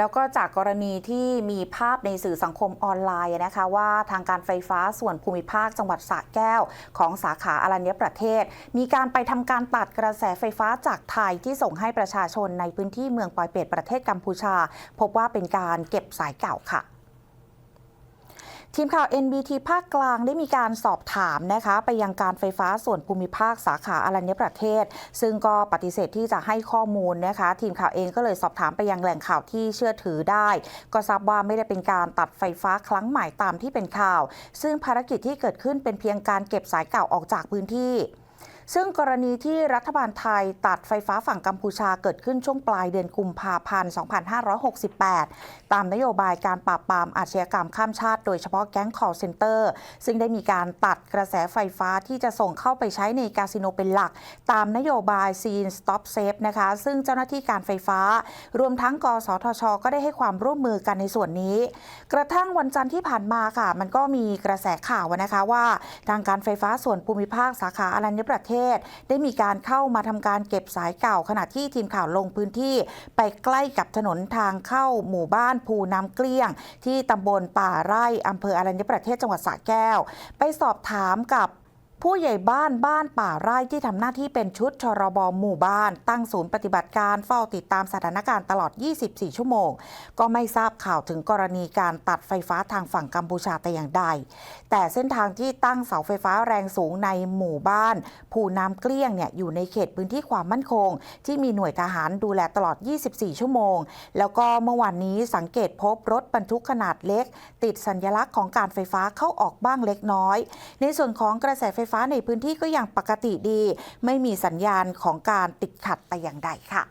แล้วก็จากกรณีที่มีภาพในสื่อสังคมออนไลน์นะคะว่าทางการไฟฟ้าส่วนภูมิภาคจังหวัดสระแก้ว ของสาขาอรัญญประเทศ มีการไปทำการตัดกระแสไฟฟ้าจากไทยที่ส่งให้ประชาชนในพื้นที่เมืองปอยเปตประเทศกัมพูชา พบว่าเป็นการเก็บสายเก่าค่ะ ทีมข่าว NBT ภาคกลางได้มีการสอบถามนะคะไปยังการไฟฟ้าส่วนภูมิภาคสาขาอรัญญประเทศ ซึ่งก็ปฏิเสธที่จะให้ข้อมูลนะคะ ทีมข่าวเองก็เลยสอบถามไปยังแหล่งข่าวที่เชื่อถือได้ ก็ทราบว่าไม่ได้เป็นการตัดไฟฟ้าครั้งใหม่ตามที่เป็นข่าว ซึ่งภารกิจที่เกิดขึ้นเป็นเพียงการเก็บสายเก่าออกจากพื้นที่ ซึ่งกรณีที่รัฐบาลไทยตัดไฟฟ้าฝั่งกัมพูชาเกิดขึ้นช่วงปลายเดือนกุมภาพันธ์ 2568 ตามนโยบายการปราบปรามอาชญากรรมข้ามชาติโดยเฉพาะแก๊ง call center ซึ่งได้มีการตัดกระแสไฟฟ้าที่จะส่งเข้าไปใช้ในคาสิโนเป็นหลัก ตามนโยบาย Scene Stop Safe นะคะ ซึ่งเจ้าหน้าที่การไฟฟ้า รวมทั้งกสทช ก็ได้ให้ความร่วมมือกันในส่วนนี้ กระทั่งวันจันทร์ที่ผ่านมาค่ะ มันก็มีกระแสข่าวนะคะว่า ทางการไฟฟ้าส่วนภูมิภาคสาขาอรัญญประเทศได้มีการเข้ามาทำการเก็บสายเก่า ขณะที่ทีมข่าวลงพื้นที่ไปใกล้กับถนนทางเข้าหมู่บ้านภูน้ำเกลี้ยง ที่ตำบลป่าไร่อำเภออรัญญประเทศจังหวัดสระแก้ว ไปสอบถามกับ ผู้ใหญ่บ้านบ้านป่าไร่ที่ทำหน้าที่เป็นชุดชรบหมู่บ้าน ตั้งศูนย์ปฏิบัติการเฝ้าติดตามสถานการณ์ตลอด 24 ชั่วโมง ก็ไม่ทราบข่าวถึงกรณีการตัดไฟฟ้าทางฝั่งกัมพูชาแต่อย่างใด แต่เส้นทางที่ตั้งเสาไฟฟ้าแรงสูงในหมู่บ้านภูน้ำเกลี้ยงเนี่ยอยู่ในเขตพื้นที่ความมั่นคง ที่มีหน่วยทหารดูแลตลอด 24 ชั่วโมง แล้วก็เมื่อวานนี้สังเกตพบรถบรรทุกขนาดเล็ก ติดสัญลักษณ์ของการไฟฟ้าเข้าออกบ้างเล็กน้อย ในส่วนของกระแสไฟฟ้าในพื้นที่ก็ยังปกติดี ไม่มีสัญญาณของการติดขัดแต่อย่างใดค่ะ